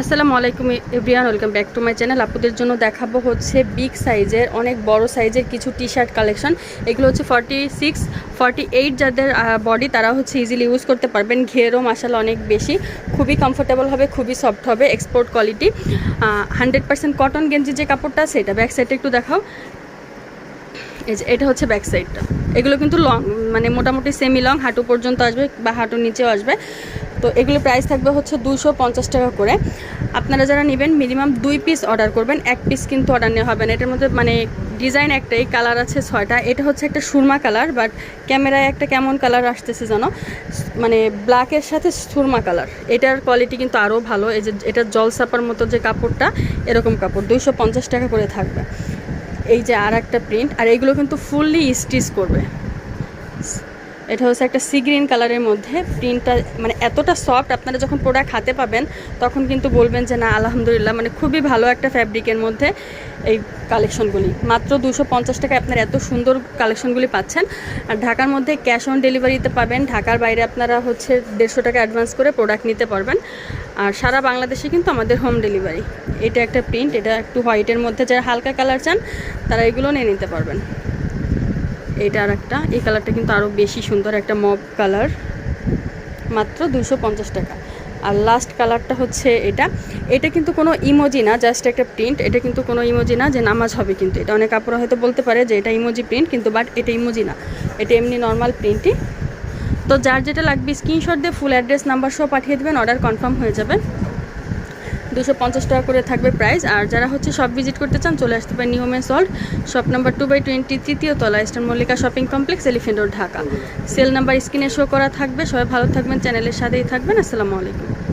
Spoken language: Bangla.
আসসালামু আলাইকুম everyone welcome back to my channel. আপুদের জন্য দেখাবো হচ্ছে বিগ সাইজের, অনেক বড় সাইজের কিছু টি শার্ট কালেকশন এগুলো হচ্ছে ফর্টি সিক্স ফর্টি এইট যাদের বডি তারা হচ্ছে ইজিলি ইউজ করতে পারবেন। ঘেরও মাসাল অনেক বেশি। খুবই কমফোর্টেবল হবে, খুবই সফট হবে export quality hundred percent cotton গেঞ্জি যে কাপড়টা সেটা ব্যাক সাইডে একটু দেখাও। এই এটা হচ্ছে ব্যাক সাইডটা এগুলো কিন্তু লং মানে মোটামুটি সেমি লং হাঁটু পর্যন্ত আসবে বা হাঁটুর নিচেও আসবে। তো এগুলো প্রাইস থাকবে হচ্ছে দুশো পঞ্চাশ টাকা করে। আপনারা যারা নেবেন মিনিমাম দুই পিস অর্ডার করবেন, এক পিস কিন্তু অর্ডার নেওয়া হবে না। এটার মধ্যে মানে ডিজাইন একটাই কালার আছে ছয়টা। এটা হচ্ছে একটা সুরমা কালার বাট ক্যামেরায় একটা কেমন কালার আসতেছে যেন মানে ব্ল্যাকের সাথে সুরমা কালার এটার কোয়ালিটি কিন্তু আরও ভালো। এই যে এটা জল সাপার মতো যে কাপড়টা, এরকম কাপড়। দুইশো পঞ্চাশ টাকা করে থাকবে। এই যে আর একটা প্রিন্ট আর এগুলো কিন্তু ফুললি স্টিচ করবে। এটা হচ্ছে একটা সি গ্রিন কালারের মধ্যে। প্রিন্টটা মানে এতটা সফট আপনারা যখন প্রোডাক্ট হাতে পাবেন, তখন কিন্তু বলবেন যে, না, আলহামদুলিল্লাহ। মানে খুবই ভালো একটা ফ্যাব্রিকের মধ্যে এই কালেকশনগুলি মাত্র দুশো পঞ্চাশ টাকায় আপনারা এত সুন্দর কালেকশনগুলি পাচ্ছেন। আর ঢাকার মধ্যে ক্যাশ অন ডেলিভারিতে পাবেন। ঢাকার বাইরে আপনারা হচ্ছে দেড়শো টাকা অ্যাডভান্স করে প্রোডাক্ট নিতে পারবেন। আর সারা বাংলাদেশে কিন্তু আমাদের হোম ডেলিভারি এটা একটা প্রিন্ট এটা একটু হোয়াইটের মধ্যে যারা হালকা কালার চান, তারা এগুলো নিয়ে নিতে পারবেন। এটা আর একটা। এই কালারটা কিন্তু আরও বেশি সুন্দর, একটা মব কালার। মাত্র দুশো টাকা। আর লাস্ট কালারটা হচ্ছে এটা। এটা কিন্তু কোনো ইমোজি না জাস্ট একটা প্রিন্ট এটা কিন্তু কোনো ইমোজি না যে নামাজ হবে কিন্তু। এটা অনেক কাপড় হয়তো বলতে পারে যে এটা ইমোজি প্রিন্ট কিন্তু বাট এটা ইমোজি না। এটা এমনি নর্মাল প্রিন্টই তো যার যেটা লাগবে স্ক্রিনশট দিয়ে ফুল অ্যাড্রেস নাম্বার সহ পাঠিয়ে দেবেন অর্ডার কনফার্ম হয়ে যাবে। দুশো টাকা করে থাকবে প্রাইস আর যারা হচ্ছে সব ভিজিট করতে চান, চলে আসতে পারেন Newman salt shop number two by twenty তৃতীয় তলা eastern Mallika shopping complex elephant road Dhaka cell number স্ক্রিনে শো করা থাকবে। সবাই ভালো থাকবেন চ্যানেলের সাথেই থাকবেন। আসসালামু আলাইকুম।